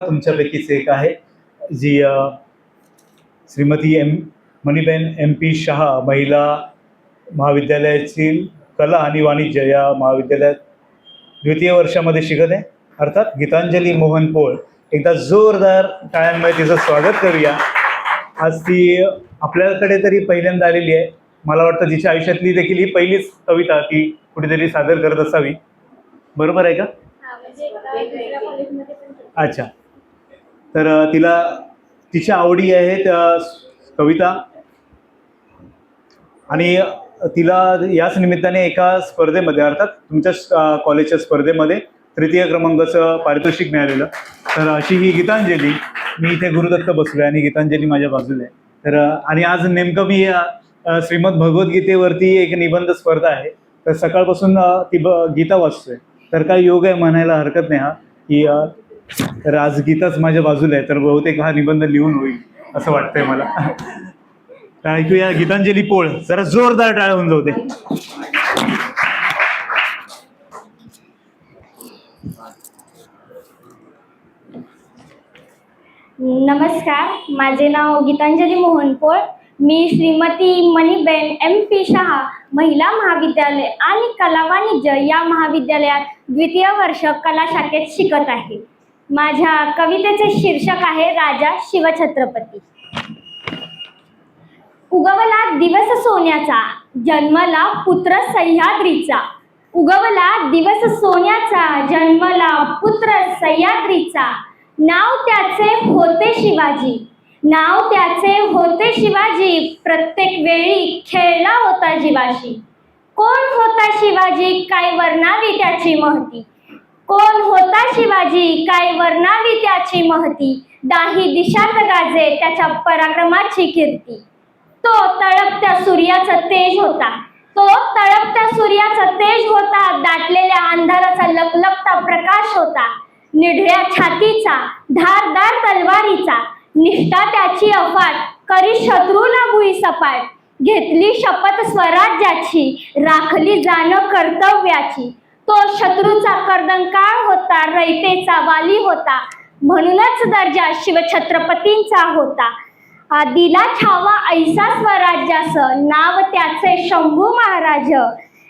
तुमच्यापैकीच एक आहे जी Shrimati M Maniben M P Shah महिला महाविद्यालयातील कला आणि वाणिज्य या महाविद्यालयात द्वितीय वर्षामध्ये शिकत आहे. अर्थात गीतांजली मोहन पोळ एकदा जोरदार टाळ्यांमध्ये तिचं स्वागत करूया. आज ती आपल्याकडे तरी पहिल्यांदा आलेली आहे. मला वाटतं तिच्या आयुष्यातली देखील ही पहिलीच कविता ती कुठेतरी सादर करत असावी. बरोबर आहे का? अच्छा. तर तिला तिच्या आवडी आहेत कविता. आणि तिला याच निमित्ताने एका स्पर्धेमध्ये अर्थात तुमच्या कॉलेजच्या स्पर्धेमध्ये तृतीय क्रमांकाचं पारितोषिक मिळालेलं. तर अशी ही गीतांजली मी इथे गुरुदत्त बसलोय आणि गीतांजली माझ्या बाजूला आहे. तर आणि आज नेमकं मी श्रीमद भगवद्गीतेवरती एक निबंध स्पर्धा आहे. तर सकाळपासून ती ब गीता वाचतोय. तर काय योग आहे म्हणायला हरकत नाही हा की तर आज गीताच माझ्या बाजूला आहे तर बहुतेक हा निबंध लिहून होईल असं वाटतंय मला. तर ऐकूया गीतांजली पोळ जरा जोरदार टाळ होऊन जाऊ दे. नमस्कार माझे नाव गीतांजली मोहन पोळ. मी श्रीमती मणिबेन एम पी शहा महिला महाविद्यालय आणि कला वाणिज्य या महाविद्यालयात द्वितीय वर्ष कला शाखेत शिकत आहे. माझ्या कवितेचे शीर्षक आहे राजा शिवछत्रपती. उगवला दिवस सोन्याचा जन्मला पुत्र सह्याद्रीचा. उगवला दिवस सोन्याचा जन्मला पुत्र सह्याद्रीचा. नाव त्याचे होते शिवाजी. नाव त्याचे होते शिवाजी. प्रत्येक वेळी खेळला होता जीवाशी. कोण होता शिवाजी? काय वर्णावी त्याची महती? कोण होता शिवाजी? काय वर्णावी त्याची महती? दाही दिशात गाजे त्याच्या पराक्रमाची कीर्ती. तो तळपत्या सूर्याचा तेज होता. तो तळपत्या सूर्याचा तेज होता. दाटलेल्या अंधाराचा लपलपता प्रकाश होता. निढळ्या छातीचा धारदार तलवारीचा निष्ठा त्याची अफाट करी शत्रूला भुई सपाट. घेतली शपथ स्वराज्याची राखली जाणं कर्तव्याची. तो शत्रूचा कर्दंकाळ होता रयतेचा वाली होता. म्हणूनच दर्जा शिवछत्रपतींचा होता. दिला छावा ऐसा स्वराज्यास नाव त्याचे शंभू महाराज.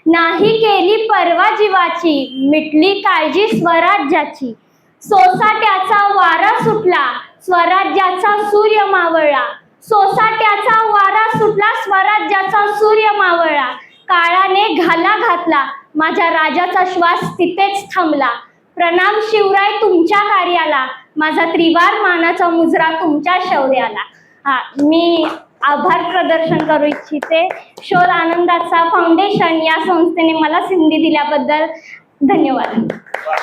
नाही केली परवा जीवाची मिटली काळजी स्वराज्याची. सोसाट्याचा वारा सुटला स्वराज्याचा सूर्य मावळला. सोसाट्याचा वारा सुटला स्वराज्याचा सूर्य मावळला. काळाने घाला घातला माझ्या राजाचा श्वास तिथेच थांबला. प्रणाम शिवराय तुमच्या कार्याला. माझा त्रिवार मानाचा मुजरा तुमच्या शौर्याला. हा मी आभार प्रदर्शन करू इच्छिते. शोध आनंदाचा फाउंडेशन या संस्थेने मला संधी दिल्याबद्दल धन्यवाद.